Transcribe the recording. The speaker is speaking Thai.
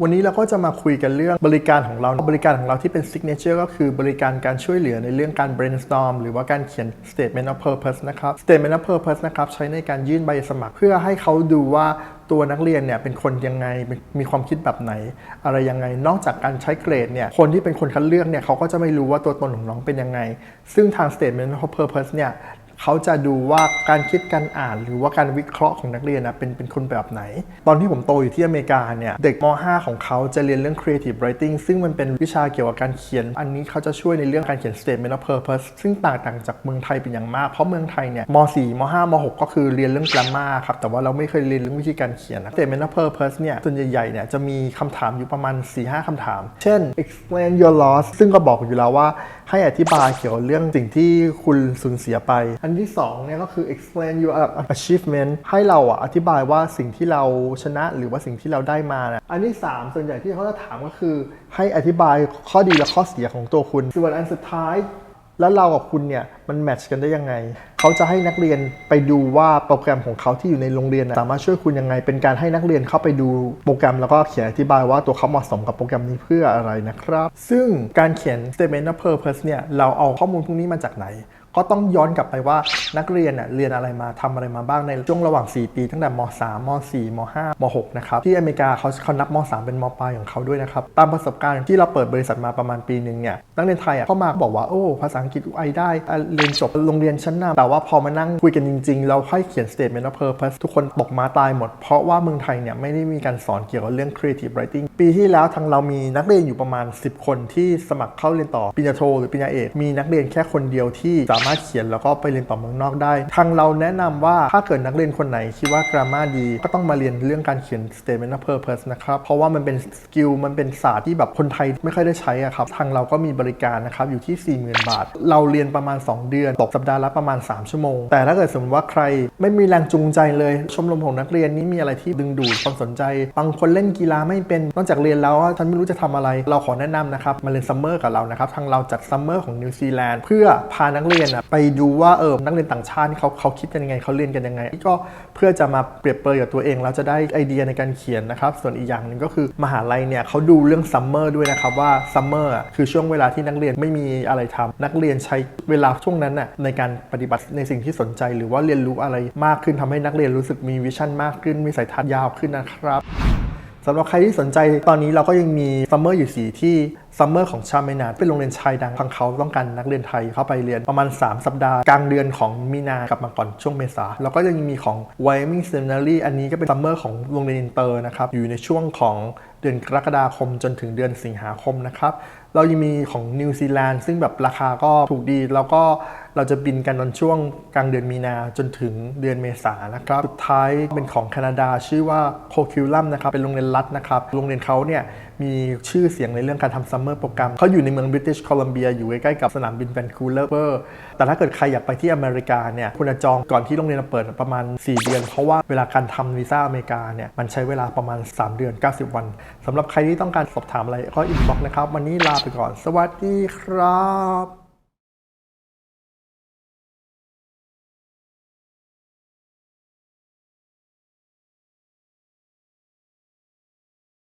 วันนี้เราก็จะมาคุยกันเรื่องบริการของเรา บริการของเราที่เป็น signature ก็คือบริการการช่วยเหลือในเรื่องการ brainstorm หรือว่าการเขียน statement of purpose นะครับ statement of purpose นะครับใช้ในการยื่นใบสมัครเพื่อให้เขาดูว่าตัวนักเรียนเนี่ยเป็นคนยังไงมีความคิดแบบไหน อะไรยังไงนอกจากการใช้เกรดเนี่ยคนที่เป็นคนคัดเลือกเนี่ยเขาก็จะไม่รู้ว่าตัวตนของน้องเป็นยังไง ซึ่งทาง statement of purpose เนี่ย เขาจะดูว่าการคิดการอ่านหรือว่าการวิเคราะห์ของนักเรียนนะเป็นเป็นคนแบบไหน ตอนที่ผมโตอยู่ที่อเมริกาเนี่ยเด็กม .5 ของเขาจะเรียนเรื่อง creative writing ซึ่งมันเป็นวิชาเกี่ยวกับการเขียน อันนี้เขาจะช่วยในเรื่องการเขียน statement of purpose ซึ่งต่างต่างจากเมืองไทยเป็นอย่างมาก เพราะเมืองไทยเนี่ยม .4 ม .5 ม .6 ก็คือเรียนเรื่อง grammar ครับแต่ว่าเราไม่เคยเรียนเรื่องวิธีการเขียนนะ statement of purpose เนี่ยส่วนใหญ่ๆเนี่ยจะมีคำถามอยู่ประมาณ4-5คำถาม เช่น explain your loss ซึ่งก็บอกอยู่แล้วว่า ให้อธิบายเกี่ยวกับเรื่องสิ่งที่คุณสูญเสียไป อันที่2เนี่ยก็คือ explain your achievement ให้เราอะอธิบายว่าสิ่งที่เราชนะหรือว่าสิ่งที่เราได้มานะอันที่ 3 ส่วนใหญ่ที่เขาจะถามก็คือ ให้อธิบายข้อดีและข้อเสียของตัวคุณส่วนอันสุดท้าย แล้วเรากับคุณเนี่ยมันแมทช์กันได้ยังไง เขาจะให้นักเรียนไปดูว่าโปรแกรมของเขาที่อยู่ในโรงเรียนสามารถช่วยคุณยังไง เป็นการให้นักเรียนเข้าไปดูโปรแกรมแล้วก็เขียนอธิบายว่าตัวเขาเหมาะสมกับโปรแกรมนี้เพื่ออะไรนะครับ ซึ่งการเขียน statement of purpose เนี่ยเราเอาข้อมูลพวกนี้มาจากไหน ก็ต้องย้อนกลับไปว่านักเรียนเน่ยเรียนอะไรมาทำอะไรมาบ้างในช่วงระหว่าง 4 ปีตั้งแต่ม 3 ม 4 ม 5 ม 6 นะครับ ที่อเมริกาเขาเขานับม 3 เป็นมปลายของเขาด้วยนะครับ ตามประสบการณ์ที่เราเปิดบริษัทมาประมาณปีหนึ่งเนี่ยนักเรียนไทยอะเข้ามาบอกว่า โอ้ภาษาอังกฤษไอได้ เรียนจบโรงเรียนชั้นนำแต่ว่าพอมานั่งคุยกันจริง ๆ เราให้เขียน statement of purpose ทุกคนตกมาตายหมด เพราะว่าเมืองไทยเนี่ยไม่ได้มีการสอนเกี่ยวกับเรื่อง creative writing ปีที่แล้วทางเรามีนักเรียนอยู่ประมาณ 10 คนที่สมัครเข้าเรียนต่อปริญญาโท หรือปริญญาเอกมีนักเรียนแค่คนเดียวที่สามารถเขียนแล้วก็ไปเรียนต่อเมืองนอกได้ ทางเราแนะนำว่าถ้าเกิดนักเรียนคนไหนคิดว่า grammar ดี ก็ต้องมาเรียนเรื่องการเขียน statement of purpose นะครับ เพราะว่ามันเป็นสกิลมันเป็นศาสตร์ที่แบบคนไทยไม่ค่อยได้ใช้อะครับ ทางเราก็มีบริการนะครับอยู่ที่ 40,000 บาท เราเรียนประมาณ 2 เดือน ตกสัปดาห์ละประมาณ 3 ชั่วโมง แต่ถ้าเกิดสมมติว่าใครไม่มีแรงจูงใจเลย ชมรมของนักเรียนนี้มีอะไรที่ดึงดูดความสนใจ บางคนเล่นกีฬาไม่เป็น นอกจากเรียนแล้วฉันไม่รู้จะทำอะไร เราขอแนะนำนะครับมาเรียนซัมเมอร์กับเรานะครับ ทางเราจัดซัมเมอร์ของนิวซีแลนด์เพื่อพานักเรียนอะไปดูว่าเออนักเรียนต่างชาติเขาเขาคิดกันยังไงเขาเรียนกันยังไงก็เพื่อจะมาเปรียบเปรยกับตัวเองแล้วจะได้ไอเดียในการเขียนนะครับส่วนอีกอย่างหนึ่งก็คือมหาลัยเนี่ยเขาดูเรื่องซัมเมอร์ด้วยนะครับว่าซัมเมอร์คือช่วงเวลาที่นักเรียนไม่มีอะไรทำนักเรียนใช้เวลาช่วงนั้นน่ะในการปฏิบัติในสิ่งที่สนใจ หรือว่าเรียนรู้อะไรมากขึ้นทำให้นักเรียนรู้สึกมีวิชั่นมากขึ้นมีสายทัศน์ยาวขึ้นนะครับสำหรับใครที่สนใจตอนนี้เราก็ยังมีซัมเมอร์อยู่สีที่ ซัมเมอร์ของชาเมนาเป็นโรงเรียนชายดังทางเขาต้องการนักเรียนไทยเข้าไปเรียนประมาณ 3 สัปดาห์ กลางเดือนของมีนากลับมาก่อนช่วงเมษา แล้วก็ยังมีของ Wyoming Seminary อันนี้ก็เป็นซัมเมอร์ของโรงเรียนอินเตอร์นะครับ อยู่ในช่วงของเดือนกรกฎาคมจนถึงเดือนสิงหาคมนะครับ เรายังมีของนิวซีแลนด์ซึ่งแบบราคาก็ถูกดี แล้วก็เราจะบินกันตอนช่วงกลางเดือนมีนาจนถึงเดือนเมษานนะครับ สุดท้ายเป็นของแคนาดาชื่อว่าโคคิวลัมนะครับ เป็นโรงเรียนรัฐนะครับ โรงเรียนเขาเนี่ยมีชื่อเสียงในเรื่องการทำซัมเมอร์โปรแกรมเขาอยู่ในเมืองบริติชโคลัมเบียอยู่ใกล้ๆกับสนามบินแวนคูเวอร์แต่ถ้าเกิดใครอยากไปที่อเมริกาเนี่ยคุณจะจองก่อนที่โรงเรียนจะเปิดประมาณ 4 เดือน เพราะว่าเวลาการทำวีซ่าอเมริกาเนี่ยมันใช้เวลาประมาณ 3 เดือน 90 วันสำหรับใครที่ต้องการสอบถามอะไรก็อินบ็อกนะครับ วันนี้ลาไปก่อน สวัสดีครับ